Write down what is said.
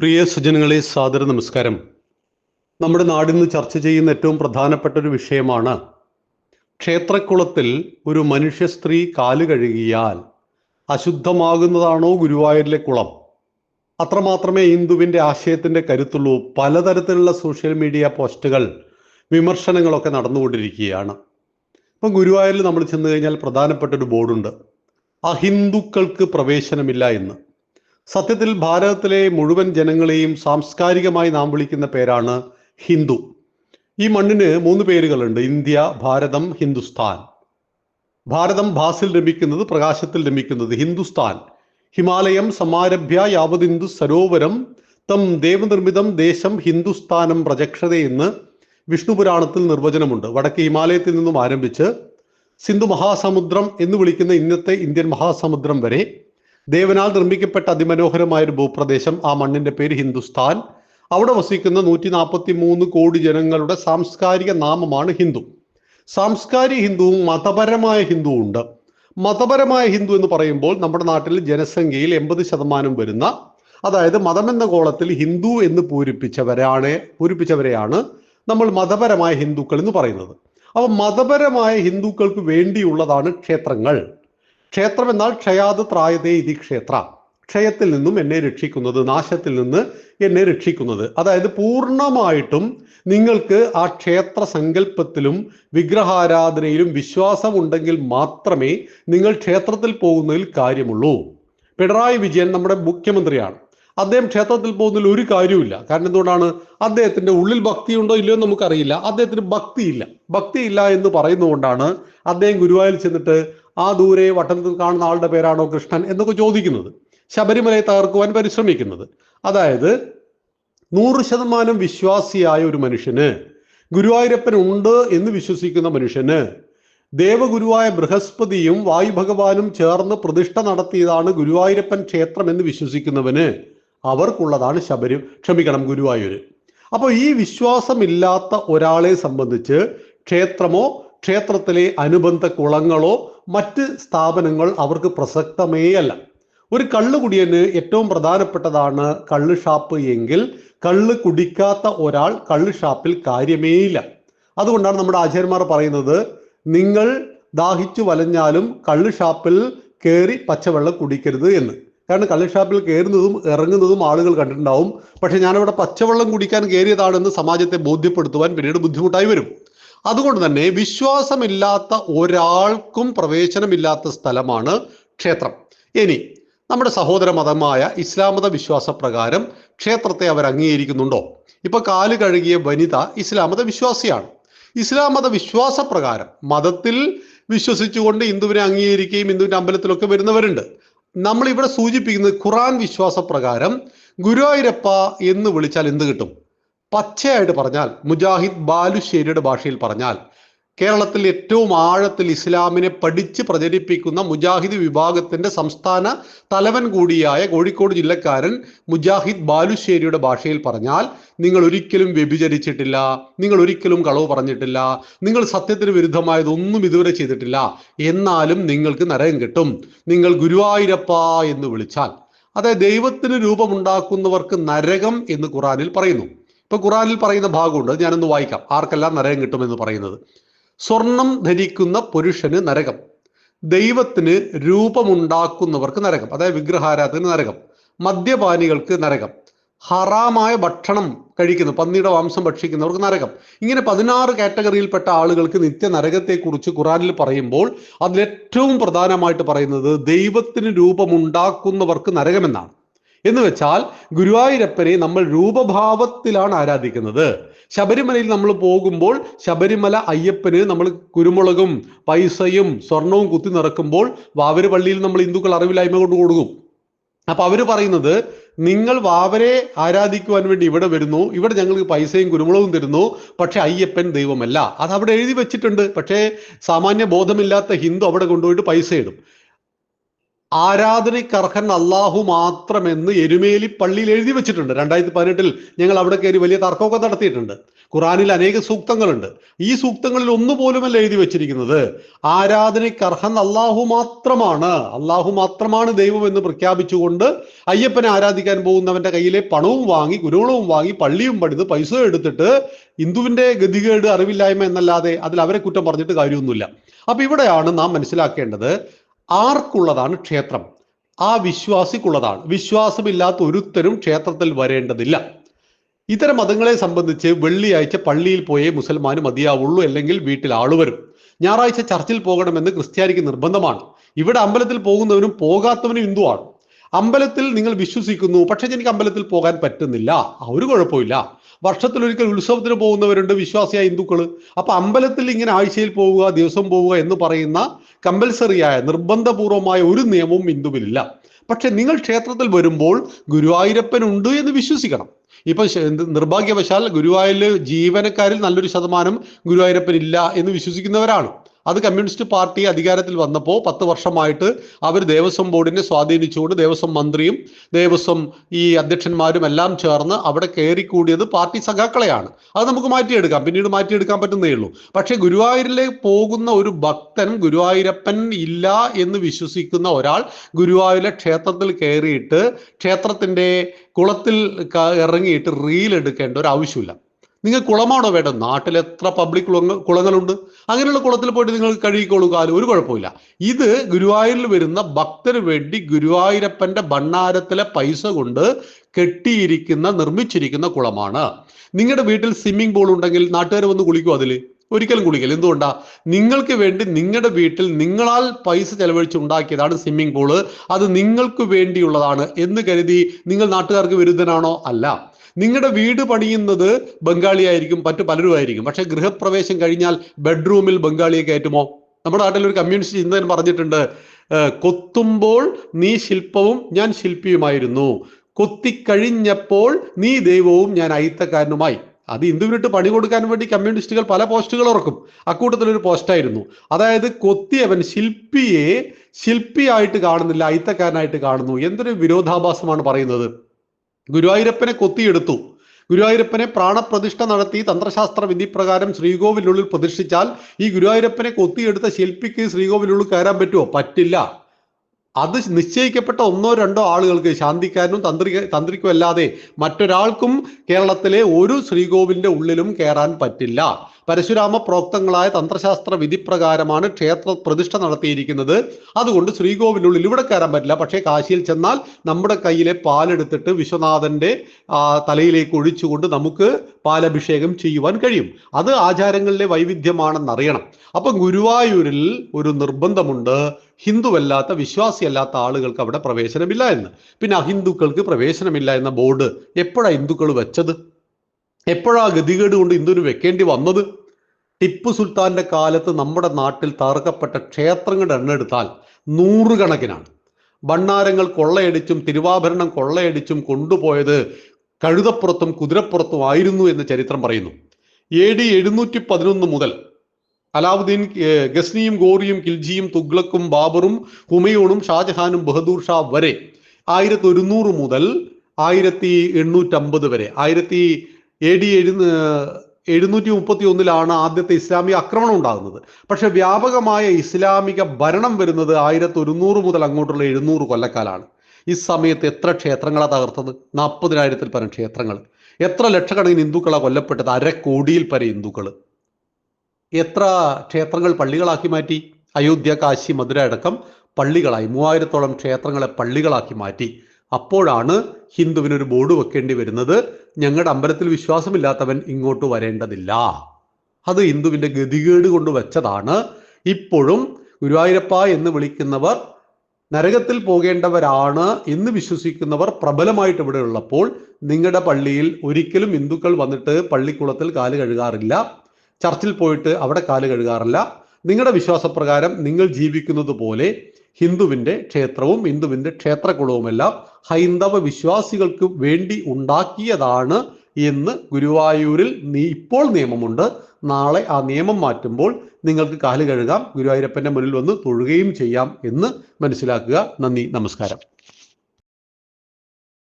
പ്രിയ സുജനങ്ങളെ സാദര നമസ്കാരം. നമ്മുടെ നാടിന്ന് ചർച്ച ചെയ്യുന്ന ഏറ്റവും പ്രധാനപ്പെട്ട ഒരു വിഷയമാണ് ക്ഷേത്രക്കുളത്തിൽ ഒരു മനുഷ്യ സ്ത്രീ കാൽ കഴുകിയാൽ അശുദ്ധമാകുന്നതാണോ ഗുരുവായൂരിലെ കുളം? അത്രമാത്രമേ ഹിന്ദുവിന്റെ ആശയത്തിന്റെ കരുത്തുള്ളൂ. പലതരത്തിലുള്ള സോഷ്യൽ മീഡിയ പോസ്റ്റുകൾ വിമർശനങ്ങളൊക്കെ നടന്നുകൊണ്ടിരിക്കുകയാണ്. ഇപ്പം ഗുരുവായൂരിൽ നമ്മൾ ചെന്ന് കഴിഞ്ഞാൽ പ്രധാനപ്പെട്ട ഒരു ബോർഡുണ്ട്. അഹിന്ദുക്കൾക്ക് പ്രവേശനമില്ല എന്ന്. സത്യത്തിൽ ഭാരതത്തിലെ മുഴുവൻ ജനങ്ങളെയും സാംസ്കാരികമായി നാം വിളിക്കുന്ന പേരാണ് ഹിന്ദു. ഈ മണ്ണിന് മൂന്ന് പേരുകളുണ്ട്. ഇന്ത്യ ഭാരതം ഹിന്ദുസ്ഥാൻ. ഭാരതം ഭാസിൽ രമിക്കുന്നത് പ്രകാശത്തിൽ രമിക്കുന്നത് ഹിന്ദുസ്ഥാൻ. ഹിമാലയം സമാരഭ്യ യാവതിന്ദു സരോവരം തം ദേവനിർമ്മിതം ദേശം ഹിന്ദുസ്ഥാനം പ്രജക്ഷതയെന്ന് വിഷ്ണു പുരാണത്തിൽ നിർവചനമുണ്ട്. വടക്ക് ഹിമാലയത്തിൽ നിന്നും ആരംഭിച്ച് സിന്ധു മഹാസമുദ്രം എന്ന് വിളിക്കുന്ന ഇന്നത്തെ ഇന്ത്യൻ മഹാസമുദ്രം വരെ ദേവനാൽ നിർമ്മിക്കപ്പെട്ട അതിമനോഹരമായ ഒരു ഭൂപ്രദേശം ആ മണ്ണിന്റെ പേര് ഹിന്ദുസ്ഥാൻ. അവിടെ വസിക്കുന്ന നൂറ്റി നാൽപ്പത്തി മൂന്ന് കോടി ജനങ്ങളുടെ സാംസ്കാരിക നാമമാണ് ഹിന്ദു. സാംസ്കാരിക ഹിന്ദുവും മതപരമായ ഹിന്ദുവും ഉണ്ട് മതപരമായ ഹിന്ദു എന്ന് പറയുമ്പോൾ നമ്മുടെ നാട്ടിൽ ജനസംഖ്യയിൽ എൺപത് ശതമാനം വരുന്ന അതായത് മതമെന്ന കോളത്തിൽ ഹിന്ദു എന്ന് പൂരിപ്പിച്ചവരാണ് പൂരിപ്പിച്ചവരെയാണ് നമ്മൾ മതപരമായ ഹിന്ദുക്കൾ എന്ന് പറയുന്നത്. അപ്പോൾ മതപരമായ ഹിന്ദുക്കൾക്ക് വേണ്ടിയുള്ളതാണ് ക്ഷേത്രങ്ങൾ. ക്ഷേത്രം എന്നാൽ ക്ഷയാത് ത്രായതേ ഇതി ക്ഷേത്ര. ക്ഷയത്തിൽ നിന്നും എന്നെ രക്ഷിക്കുന്നത് നാശത്തിൽ നിന്ന് എന്നെ രക്ഷിക്കുന്നത്. അതായത് പൂർണമായിട്ടും നിങ്ങൾക്ക് ആ ക്ഷേത്ര സങ്കല്പത്തിലും വിഗ്രഹാരാധനയിലും വിശ്വാസം ഉണ്ടെങ്കിൽ മാത്രമേ നിങ്ങൾ ക്ഷേത്രത്തിൽ പോകുന്നതിൽ കാര്യമുള്ളൂ. പിണറായി വിജയൻ നമ്മുടെ മുഖ്യമന്ത്രിയാണ്. അദ്ദേഹം ക്ഷേത്രത്തിൽ പോകുന്നതിൽ ഒരു കാര്യമില്ല കാരണം എന്തുകൊണ്ടാണ്? അദ്ദേഹത്തിന്റെ ഉള്ളിൽ ഭക്തിയുണ്ടോ ഇല്ലയോ നമുക്കറിയില്ല. അദ്ദേഹത്തിന് ഭക്തിയില്ല. ഭക്തിയില്ല എന്ന് പറയുന്നതുകൊണ്ടാണ് അദ്ദേഹം ഗുരുവായൂരിൽ ചെന്നിട്ട് ആ ദൂരെ വട്ടത്തിൽ കാണുന്ന ആളുടെ പേരാണോ കൃഷ്ണൻ എന്നൊക്കെ ചോദിക്കുന്നത്. ശബരിമലയെ തകർക്കുവാൻ പരിശ്രമിക്കുന്നത്. അതായത് നൂറ് ശതമാനം വിശ്വാസിയായ ഒരു മനുഷ്യന് ഗുരുവായൂരപ്പൻ ഉണ്ട് എന്ന് വിശ്വസിക്കുന്ന മനുഷ്യന് ദേവഗുരുവായ ബൃഹസ്പതിയും വായു ഭഗവാനും ചേർന്ന് പ്രതിഷ്ഠ നടത്തിയതാണ് ഗുരുവായൂരപ്പൻ ക്ഷേത്രം എന്ന് വിശ്വസിക്കുന്നവന് അവർക്കുള്ളതാണ് ശബരി ക്ഷമിക്കണം ഗുരുവായൂര്. അപ്പോൾ ഈ വിശ്വാസമില്ലാത്ത ഒരാളെ സംബന്ധിച്ച് ക്ഷേത്രമോ ക്ഷേത്രത്തിലെ അനുബന്ധ കുളങ്ങളോ മറ്റ് സ്ഥാപനങ്ങൾ അവർക്ക് പ്രസക്തമേ അല്ല. ഒരു കള്ള് കുടിയന് ഏറ്റവും പ്രധാനപ്പെട്ടതാണ് കള്ള് ഷാപ്പ് എങ്കിൽ കള്ള് കുടിക്കാത്ത ഒരാൾ കള്ള് ഷാപ്പിൽ കാര്യമേയില്ല അതുകൊണ്ടാണ് നമ്മുടെ ആചാര്യന്മാർ പറയുന്നത് നിങ്ങൾ ദാഹിച്ചു വലഞ്ഞാലും കള്ള് ഷാപ്പിൽ കയറി പച്ചവെള്ളം കുടിക്കരുത് എന്ന്. കാരണം കള്ളിഷാപ്പിൽ കയറുന്നതും ഇറങ്ങുന്നതും ആളുകൾ കണ്ടിട്ടുണ്ടാവും. പക്ഷെ ഞാനവിടെ പച്ചവെള്ളം കുടിക്കാൻ കയറിയതാണെന്ന് സമാജത്തെ ബോധ്യപ്പെടുത്തുവാൻ പിന്നീട് ബുദ്ധിമുട്ടായി വരും. അതുകൊണ്ട് തന്നെ വിശ്വാസമില്ലാത്ത ഒരാൾക്കും പ്രവേശനമില്ലാത്ത സ്ഥലമാണ് ക്ഷേത്രം. ഇനി നമ്മുടെ സഹോദര മതമായ ഇസ്ലാം മത വിശ്വാസപ്രകാരം ക്ഷേത്രത്തെ അവർ അംഗീകരിക്കുന്നുണ്ടോ? ഇപ്പൊ കാൽ കഴുകിയ വനിത ഇസ്ലാം മത വിശ്വാസിയാണ്. ഇസ്ലാം മത വിശ്വാസപ്രകാരം മതത്തിൽ വിശ്വസിച്ചുകൊണ്ട് ഹിന്ദുവിനെ അംഗീകരിക്കുകയും ഹിന്ദുവിന്റെ അമ്പലത്തിലൊക്കെ വരുന്നവരുണ്ട്. നമ്മൾ ഇവിടെ സൂചിപ്പിക്കുന്നത് ഖുറാൻ വിശ്വാസപ്രകാരം ഗുരുവായൂരപ്പ എന്ന് വിളിച്ചാൽ എന്ത് കിട്ടും? പച്ചയായിട്ട് പറഞ്ഞാൽ മുജാഹിദ് ബാലുശ്ശേരിയുടെ ഭാഷയിൽ പറഞ്ഞാൽ കേരളത്തിൽ ഏറ്റവും ആഴത്തിൽ ഇസ്ലാമിനെ പഠിച്ച് പ്രചരിപ്പിക്കുന്ന മുജാഹിദ് വിഭാഗത്തിന്റെ സംസ്ഥാന തലവൻ കൂടിയായ കോഴിക്കോട് ജില്ലക്കാരൻ മുജാഹിദ് ബാലുശ്ശേരിയുടെ ഭാഷയിൽ പറഞ്ഞാൽ നിങ്ങൾ ഒരിക്കലും വ്യഭിചരിച്ചിട്ടില്ല നിങ്ങൾ ഒരിക്കലും കളവ് പറഞ്ഞിട്ടില്ല നിങ്ങൾ സത്യത്തിന് വിരുദ്ധമായതൊന്നും ഇതുവരെ ചെയ്തിട്ടില്ല. എന്നാലും നിങ്ങൾക്ക് നരകം കിട്ടും. നിങ്ങൾ ഗുരുവായൂരപ്പ എന്ന് വിളിച്ചാൽ. അതായത് ദൈവത്തിന് രൂപമുണ്ടാക്കുന്നവർക്ക് നരകം എന്ന് ഖുറാനിൽ പറയുന്നു. ഇപ്പൊ ഖുറാനിൽ പറയുന്ന ഭാഗമുണ്ട് അത് ഞാനൊന്ന് വായിക്കാം. ആർക്കെല്ലാം നരകം കിട്ടുമെന്ന് പറയുന്നത്? സ്വർണം ധരിക്കുന്ന പുരുഷന് നരകം. ദൈവത്തിന് രൂപമുണ്ടാക്കുന്നവർക്ക് നരകം. അതായത് വിഗ്രഹാരാധന നരകം. മദ്യപാനികൾക്ക് നരകം. ഹറാമായ ഭക്ഷണം കഴിക്കുന്നു പന്നിയുടെ മാംസം ഭക്ഷിക്കുന്നവർക്ക് നരകം. ഇങ്ങനെ പതിനാറ് കാറ്റഗറിയിൽപ്പെട്ട ആളുകൾക്ക് നിത്യ നരകത്തെക്കുറിച്ച് ഖുറാനിൽ പറയുമ്പോൾ അതിലേറ്റവും പ്രധാനമായിട്ട് പറയുന്നത് ദൈവത്തിന് രൂപമുണ്ടാക്കുന്നവർക്ക് നരകമെന്നാണ്. എന്ന് വെച്ചാൽ ഗുരുവായൂരപ്പനെ നമ്മൾ രൂപഭാവത്തിലാണ് ആരാധിക്കുന്നത്. ശബരിമലയിൽ നമ്മൾ പോകുമ്പോൾ ശബരിമല അയ്യപ്പന് നമ്മൾ കുരുമുളകും പൈസയും സ്വർണവും കുത്തി നിറക്കുമ്പോൾ വാവര് പള്ളിയിൽ നമ്മൾ ഹിന്ദുക്കൾ അറിവില്ലായ്മ കൊണ്ട് കൊടുക്കും. അപ്പൊ അവർ പറയുന്നത് നിങ്ങൾ വാവരെ ആരാധിക്കുവാൻ വേണ്ടി ഇവിടെ വരുന്നു ഇവിടെ ഞങ്ങൾക്ക് പൈസയും കുരുമുളകും തരുന്നു പക്ഷെ അയ്യപ്പൻ ദൈവമല്ല. അത് അവിടെ എഴുതി വെച്ചിട്ടുണ്ട്. പക്ഷേ സാമാന്യ ബോധമില്ലാത്ത ഹിന്ദു അവിടെ കൊണ്ടുപോയിട്ട് പൈസ ഇടും. ആരാധനയ്ക്കർഹൻ അള്ളാഹു മാത്രമെന്ന് എരുമേലി പള്ളിയിൽ എഴുതി വെച്ചിട്ടുണ്ട്. രണ്ടായിരത്തി പതിനെട്ടിൽ ഞങ്ങൾ അവിടെ കയറി വലിയ തർക്കമൊക്കെ നടത്തിയിട്ടുണ്ട്. ഖുറാനിൽ അനേക സൂക്തങ്ങളുണ്ട്. ഈ സൂക്തങ്ങളിൽ ഒന്നുപോലുമല്ല എഴുതി വെച്ചിരിക്കുന്നത്. ആരാധനയ്ക്കർഹൻ അള്ളാഹു മാത്രമാണ്. അള്ളാഹു മാത്രമാണ് ദൈവം എന്ന് പ്രഖ്യാപിച്ചുകൊണ്ട് അയ്യപ്പനെ ആരാധിക്കാൻ പോകുന്നവന്റെ കയ്യിലെ പണവും വാങ്ങി കുരുവളവും വാങ്ങി പള്ളിയും പണിത് പൈസ എടുത്തിട്ട് ഹിന്ദുവിന്റെ ഗതികേട് അറിവില്ലായ്മ എന്നല്ലാതെ അതിൽ അവരെ കുറ്റം പറഞ്ഞിട്ട് കാര്യമൊന്നുമില്ല. അപ്പൊ ഇവിടെയാണ് നാം മനസ്സിലാക്കേണ്ടത് ആർക്കുള്ളതാണ് ക്ഷേത്രം? ആ വിശ്വാസിക്കുള്ളതാണ്. വിശ്വാസമില്ലാത്ത ഒരുത്തരും ക്ഷേത്രത്തിൽ വരേണ്ടതില്ല. ഇത്തരം മതങ്ങളെ സംബന്ധിച്ച് വെള്ളിയാഴ്ച പള്ളിയിൽ പോയേ മുസൽമാന് മതിയാവുള്ളൂ അല്ലെങ്കിൽ വീട്ടിൽ ആൾ വരും. ഞായറാഴ്ച ചർച്ചിൽ പോകണമെന്ന് ക്രിസ്ത്യാനിക്ക് നിർബന്ധമാണ്. ഇവിടെ അമ്പലത്തിൽ പോകുന്നവനും പോകാത്തവനും ഹിന്ദുവാണ്. അമ്പലത്തിൽ നിങ്ങൾ വിശ്വസിക്കുന്നു. പക്ഷെ എനിക്ക് അമ്പലത്തിൽ പോകാൻ പറ്റുന്നില്ല. ഒരു കുഴപ്പമില്ല. വർഷത്തിലൊരിക്കൽ ഉത്സവത്തിന് പോകുന്നവരുണ്ട് വിശ്വാസിയായ ഹിന്ദുക്കൾ അപ്പൊ അമ്പലത്തിൽ ഇങ്ങനെ ആഴ്ചയിൽ പോവുക ദിവസം പോവുക എന്ന് പറയുന്ന കമ്പൽസറിയായ നിർബന്ധപൂർവമായ ഒരു നിയമവും ഹിന്ദുവിലില്ല പക്ഷെ നിങ്ങൾ ക്ഷേത്രത്തിൽ വരുമ്പോൾ ഗുരുവായൂരപ്പൻ ഉണ്ട് എന്ന് വിശ്വസിക്കണം. ഇപ്പൊ നിർഭാഗ്യവശാൽ ഗുരുവായൂരിൽ ജീവനക്കാരിൽ നല്ലൊരു ശതമാനം ഗുരുവായൂരപ്പൻ ഇല്ല എന്ന് വിശ്വസിക്കുന്നവരാണ്. അത് കമ്മ്യൂണിസ്റ്റ് പാർട്ടി അധികാരത്തിൽ വന്നപ്പോൾ പത്ത് വർഷമായിട്ട് അവർ ദേവസ്വം ബോർഡിനെ സ്വാധീനിച്ചുകൊണ്ട് ദേവസ്വം മന്ത്രിയും ദേവസ്വം ഈ അധ്യക്ഷന്മാരും എല്ലാം ചേർന്ന് അവിടെ കയറിക്കൂടിയത് പാർട്ടി സഖാക്കളെയാണ്. അത് നമുക്ക് മാറ്റിയെടുക്കാം. പിന്നീട് മാറ്റിയെടുക്കാൻ പറ്റുന്നേ ഉള്ളൂ. പക്ഷേ ഗുരുവായൂരിലേക്ക് പോകുന്ന ഒരു ഭക്തൻ ഗുരുവായൂരപ്പൻ ഇല്ല എന്ന് വിശ്വസിക്കുന്ന ഒരാൾ ഗുരുവായൂരിലെ ക്ഷേത്രത്തിൽ കയറിയിട്ട് ക്ഷേത്രത്തിന്റെ കുളത്തിൽ ഇറങ്ങിയിട്ട് റീൽ എടുക്കേണ്ട ഒരു ആവശ്യമില്ല. നിങ്ങൾ കുളമാണോ വേണ്ടത്? നാട്ടിൽ എത്ര പബ്ലിക് കുളങ്ങൾ കുളങ്ങളുണ്ട്? അങ്ങനെയുള്ള കുളത്തിൽ പോയിട്ട് നിങ്ങൾ കഴുകിക്കോളൂ കാലം. ഒരു കുഴപ്പമില്ല ഇത് ഗുരുവായൂരിൽ വരുന്ന ഭക്തന് വേണ്ടി ഗുരുവായൂരപ്പന്റെ ഭണ്ണാരത്തിലെ പൈസ കൊണ്ട് കെട്ടിയിരിക്കുന്ന നിർമ്മിച്ചിരിക്കുന്ന കുളമാണ്. നിങ്ങളുടെ വീട്ടിൽ സ്വിമ്മിംഗ് പൂൾ ഉണ്ടെങ്കിൽ നാട്ടുകാർ വന്ന് കുളിക്കും അതിൽ ഒരിക്കലും കുളിക്കില്ല എന്തുകൊണ്ടാ? നിങ്ങൾക്ക് വേണ്ടി നിങ്ങളുടെ വീട്ടിൽ നിങ്ങളാൽ പൈസ ചെലവഴിച്ച് ഉണ്ടാക്കിയതാണ് സ്വിമ്മിംഗ് പൂൾ അത് നിങ്ങൾക്ക് വേണ്ടിയുള്ളതാണ് എന്ന് കരുതി നിങ്ങൾ നാട്ടുകാർക്ക് വിരുദ്ധനാണോ? അല്ല. നിങ്ങളുടെ വീട് പണിയുന്നത് ബംഗാളി ആയിരിക്കും മറ്റു പലരും ആയിരിക്കും പക്ഷെ ഗൃഹപ്രവേശം കഴിഞ്ഞാൽ ബെഡ്റൂമിൽ ബംഗാളിയെ കയറ്റുമോ നമ്മുടെ നാട്ടിൽ ഒരു കമ്മ്യൂണിസ്റ്റ് ചിന്തകൻ പറഞ്ഞിട്ടുണ്ട് കൊത്തുമ്പോൾ നീ ശില്പവും ഞാൻ ശില്പിയുമായിരുന്നു. കൊത്തിക്കഴിഞ്ഞപ്പോൾ നീ ദൈവവും ഞാൻ അയിത്തക്കാരനുമായി. അത് ഇന്ദുവിനിട്ട് പണി കൊടുക്കാൻ വേണ്ടി കമ്മ്യൂണിസ്റ്റുകൾ പല പോസ്റ്റുകൾ ഉറക്കും അക്കൂട്ടത്തിൽ ഒരു പോസ്റ്റായിരുന്നു അതായത് കൊത്തിയവൻ ശില്പിയെ ശില്പിയായിട്ട് കാണുന്നില്ല അയിത്തക്കാരനായിട്ട് കാണുന്നു. എന്തൊരു വിരോധാഭാസമാണ് പറയുന്നത്. ഗുരുവായൂരപ്പനെ കൊത്തിയെടുത്തു. ഗുരുവായൂരപ്പനെ പ്രാണപ്രതിഷ്ഠ നടത്തി തന്ത്രശാസ്ത്ര വിധി പ്രകാരം ശ്രീകോവിലുള്ളിൽ പ്രതിഷ്ഠിച്ചാൽ ഈ ഗുരുവായൂരപ്പനെ കൊത്തിയെടുത്ത ശില്പിക്ക് ശ്രീകോവിലുള്ളിൽ കയറാൻ പറ്റുമോ? പറ്റില്ല. അത് നിശ്ചയിക്കപ്പെട്ട ഒന്നോ രണ്ടോ ആളുകൾക്ക് ശാന്തിക്കാരനും തന്ത്രി തന്ത്രിക്കും അല്ലാതെ മറ്റൊരാൾക്കും കേരളത്തിലെ ഒരു ശ്രീകോവിലിന്റെ ഉള്ളിലും കയറാൻ പറ്റില്ല. പരശുരാമ പ്രോക്തങ്ങളായ തന്ത്രശാസ്ത്ര വിധിപ്രകാരമാണ് ക്ഷേത്ര പ്രതിഷ്ഠ നടത്തിയിരിക്കുന്നത്. അതുകൊണ്ട് ശ്രീകോവിലുള്ളിൽ ഇവിടെ കയറാൻ പറ്റില്ല. പക്ഷേ കാശിയിൽ ചെന്നാൽ നമ്മുടെ കയ്യിലെ പാലെടുത്തിട്ട് വിശ്വനാഥന്റെ തലയിലേക്ക് ഒഴിച്ചുകൊണ്ട് നമുക്ക് പാലഭിഷേകം ചെയ്യുവാൻ കഴിയും. അത് ആചാരങ്ങളിലെ വൈവിധ്യമാണെന്നറിയണം. അപ്പം ഗുരുവായൂരിൽ ഒരു നിർബന്ധമുണ്ട്. ഹിന്ദുവല്ലാത്ത വിശ്വാസിയല്ലാത്ത ആളുകൾക്ക് അവിടെ പ്രവേശനമില്ല എന്ന്. പിന്നെ അഹിന്ദുക്കൾക്ക് പ്രവേശനമില്ല എന്ന ബോർഡ് എപ്പോഴാണ് ഹിന്ദുക്കൾ വെച്ചത്? എപ്പോഴാ ഗതികേട് കൊണ്ട് ഇന്ത്യന് വെക്കേണ്ടി വന്നത്? ടിപ്പു സുൽത്താന്റെ കാലത്ത് നമ്മുടെ നാട്ടിൽ തകർക്കപ്പെട്ട ക്ഷേത്രങ്ങളുടെ എണ്ണം എടുത്താൽ നൂറുകണക്കിനാണ്. ഭണ്ണാരങ്ങൾ കൊള്ളയടിച്ചും തിരുവാഭരണം കൊള്ളയടിച്ചും കൊണ്ടുപോയത് കഴുതപ്പുറത്തും കുതിരപ്പുറത്തും ആയിരുന്നു എന്ന് ചരിത്രം പറയുന്നു. എ ഡി എഴുന്നൂറ്റി പതിനൊന്ന് മുതൽ അലാവുദ്ദീൻ ഗസ്നിയും ഗോറിയും കിൽജിയും തുഗ്ലക്കും ബാബറും ഹുമയൂണും ഷാജഹാനും ബഹദൂർ ഷാ വരെ ആയിരത്തി ഒരുന്നൂറ് മുതൽ ആയിരത്തി എണ്ണൂറ്റമ്പത് വരെ ആയിരത്തി എ ഡി എഴുന്ന എഴുന്നൂറ്റി മുപ്പത്തി ഒന്നിലാണ് ആദ്യത്തെ ഇസ്ലാമിക ആക്രമണം ഉണ്ടാകുന്നത്. പക്ഷെ വ്യാപകമായ ഇസ്ലാമിക ഭരണം വരുന്നത് ആയിരത്തി ഒരുന്നൂറ് മുതൽ അങ്ങോട്ടുള്ള എഴുന്നൂറ് കൊല്ലക്കാലാണ്. ഈ സമയത്ത് എത്ര ക്ഷേത്രങ്ങളാണ് തകർത്തത്? നാൽപ്പതിനായിരത്തിൽ പരം ക്ഷേത്രങ്ങൾ. എത്ര ലക്ഷക്കണക്കിന് ഹിന്ദുക്കളാണ് കൊല്ലപ്പെട്ടത്? അരക്കോടിയിൽ പര ഹിന്ദുക്കൾ എത്ര ക്ഷേത്രങ്ങൾ പള്ളികളാക്കി മാറ്റി? അയോധ്യ കാശി മധുര അടക്കം പള്ളികളായി. മൂവായിരത്തോളം ക്ഷേത്രങ്ങളെ പള്ളികളാക്കി മാറ്റി. അപ്പോഴാണ് ഹിന്ദുവിനൊരു ബോർഡ് വെക്കേണ്ടി വരുന്നത്. ഞങ്ങളുടെ അമ്പലത്തിൽ വിശ്വാസമില്ലാത്തവൻ ഇങ്ങോട്ട് വരേണ്ടതില്ല. അത് ഹിന്ദുവിന്റെ ഗതികേട് കൊണ്ട് വെച്ചതാണ്. ഇപ്പോഴും ഗുരുവായൂരപ്പ എന്ന് വിളിക്കുന്നവർ നരകത്തിൽ പോകേണ്ടവരാണ് എന്ന് വിശ്വസിക്കുന്നവർ പ്രബലമായിട്ട് ഇവിടെ ഉള്ളപ്പോൾ നിങ്ങളുടെ പള്ളിയിൽ ഒരിക്കലും ഹിന്ദുക്കൾ വന്നിട്ട് പള്ളിക്കുളത്തിൽ കാൽ കഴുകാറില്ല. ചർച്ചിൽ പോയിട്ട് അവിടെ കാൽ കഴുകാറില്ല. നിങ്ങളുടെ വിശ്വാസപ്രകാരം നിങ്ങൾ ജീവിക്കുന്നത് പോലെ ഹിന്ദുവിന്റെ ക്ഷേത്രവും ഹിന്ദുവിന്റെ ക്ഷേത്രകുളവുമെല്ലാം ഹൈന്ദവ വിശ്വാസികൾക്ക് വേണ്ടി ഉണ്ടാക്കിയതാണ് എന്ന് ഗുരുവായൂരിൽ നീ ഇപ്പോൾ നിയമമുണ്ട്. നാളെ ആ നിയമം മാറ്റുമ്പോൾ നിങ്ങൾക്ക് കാൽ കഴുകാം. ഗുരുവായൂരപ്പന്റെ മുന്നിൽ വന്ന് തൊഴുകയും ചെയ്യാം എന്ന് മനസ്സിലാക്കുക. നന്ദി നമസ്കാരം.